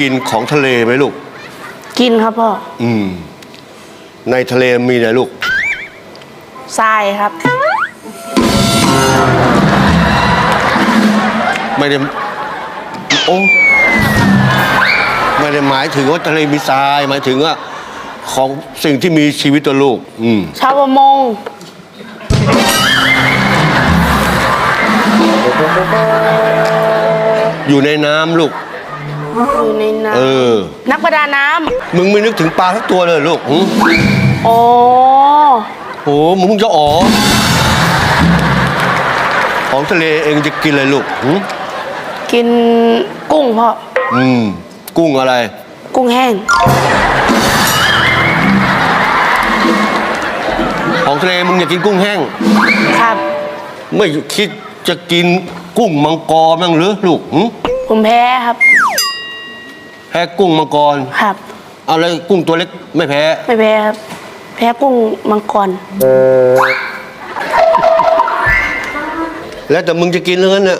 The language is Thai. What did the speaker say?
กินของทะเลไหมลูก กินครับพ่อ อืม ในทะเลมีอะไรลูก ทรายครับ ไม่ได้ โอ้ ไม่ได้หมายถึงว่าทะเลมีทราย หมายถึงว่า ของสิ่งที่มีชีวิตตัวลูก อืม ชาวประมง อยู่ในน้ำลูก อยู่ในน้เออำนักประดาน้มึงไม่นึกถึงปลาสักตัวเลยลูกหึำอ๋อโอ้มึงเพิ่งจะอ๋อ ของทะเลเองจะกินอะไรลูกหึกินกุ้งพ่ออืม กุ้งอะไร กุ้งแห้ง ของทะเลมึงอยากกินกุ้งแห้ง ครับ ไม่คิดจะกินกุ้งมังกรบ้างหรือลูกหึผมแพ้ครับ แพ้กุ้งมังกร ครับ เอาแล้วกุ้งตัวเล็กไม่แพ้ ไม่แพ้ครับแพ้กุ้งมังกร แล้วแต่มึงจะกินเรื่องนั้นน่ะ